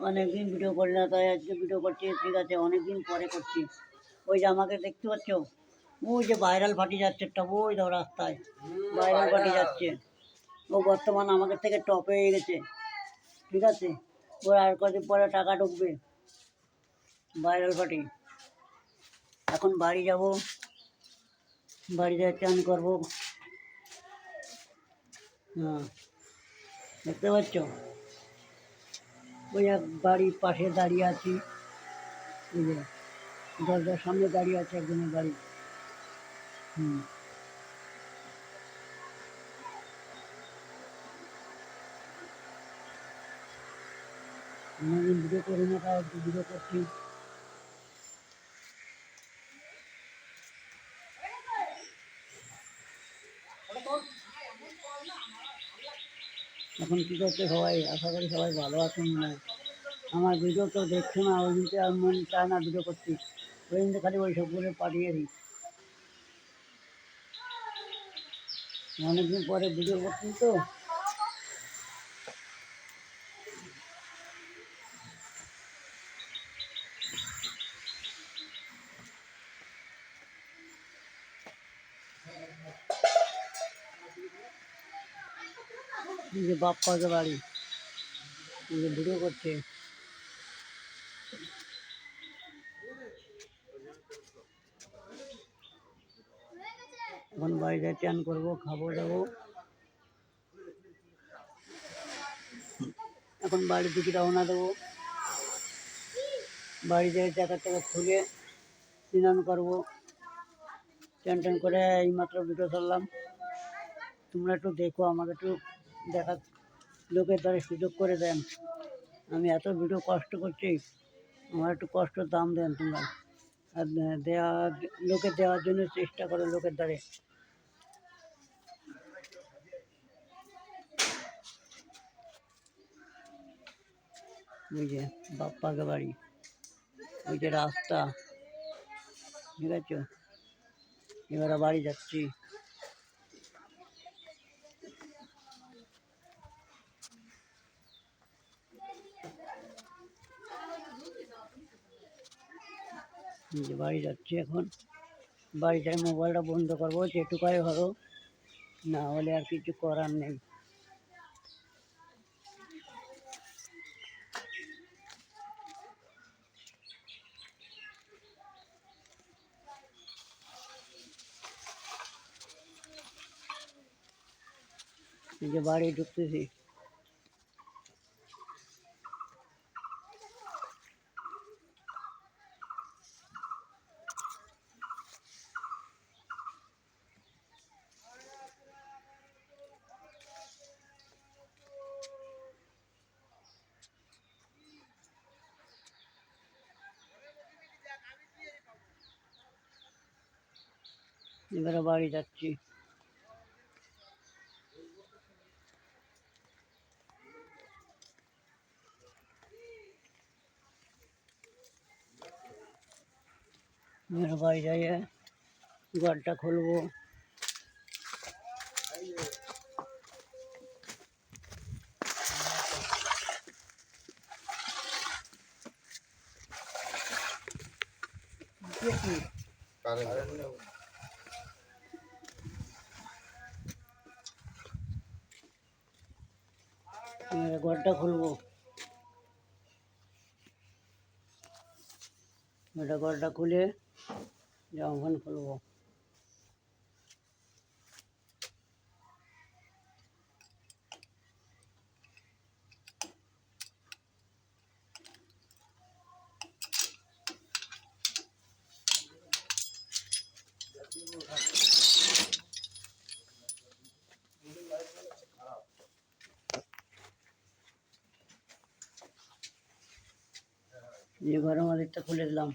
অনেকদিন ভিডিও করি না তাই আজকে ভিডিও করছি, ঠিক আছে, অনেকদিন পরে করছি। ওই যে আমাকে দেখতে পাচ্ছ? ওই যে ভাইরাল ফাটি যাচ্ছে একটা, ওই দাও রাস্তায়। ভাইরাল ফাটি যাচ্ছে। ও বর্তমান আমাদের থেকে টপ হয়ে গেছে। ঠিক আছে? ওর আর কদিন পরে টাকা ঢুকবে। ভাইরাল ফাটি এখন বাড়ি যাব। বাড়ি যাই চান করব। হ্যাঁ। দেখতে পাচ্ছ? ওই এক বাড়ির পাশে দাঁড়িয়ে আছি। দরজার সামনে দাঁড়িয়ে আছে একজনের বাড়ি। হুম। অনেকদিন ভিডিও করি না, তাও ভিডিও করছি। এখন কী করছে সবাই আশা করি সবাই ভালো আছে মনে হয়। আমার ভিডিও তো দেখছ না, ওই দিনকে আর মন চায় না ভিডিও করছি ওই দিনকে খালি ওই সবগুলো পাঠিয়ে দিই। অনেকদিন পরে ভিডিও করছি তো। এই যে বাপ্পাকে বাড়ি। এই ভিডিও করছে। এখন বাড়ি যাই চান করব, খাব দাবো এখন বাড়ির দিকে রওনা দেবো। বাড়ি যাই জ্যাকেট ট্যাকেট খুলে স্নান করব। চান টান করে এইমাত্র ভিডিও করলাম তোমরা একটু দেখো, আমাকে একটু দেখার লোকের দ্বারা সুযোগ করে দেন। আমি এত ভিডিও কষ্ট করছি, আমার একটু কষ্ট দাম দেন তোমরা। আর দেওয়া লোকে দেওয়ার জন্য চেষ্টা করো লোকের দ্বারে। ওই যে বাপ্পাকে বাড়ি, ওই যে রাস্তা। ঠিক আছে? এবারে বাড়ি যাচ্ছি। যে বাড়ি যাচ্ছি এখন বাড়ি যাই মোবাইলটা বন্ধ করব, যেটুকাই হলো না হলে আর কিছু করার নেই। এই যে বাড়ি ঢুকতেছি। এবারে বাড়ি যাচ্ছি এবারে বাড়ি যাইয়ে ঘরটা খুলবো এবারে ঘরটা খুলবো। এটা ঘরটা খুলে জামা প্যান্ট খুলবো। এই গরম মধ্যে খুলে দিলাম।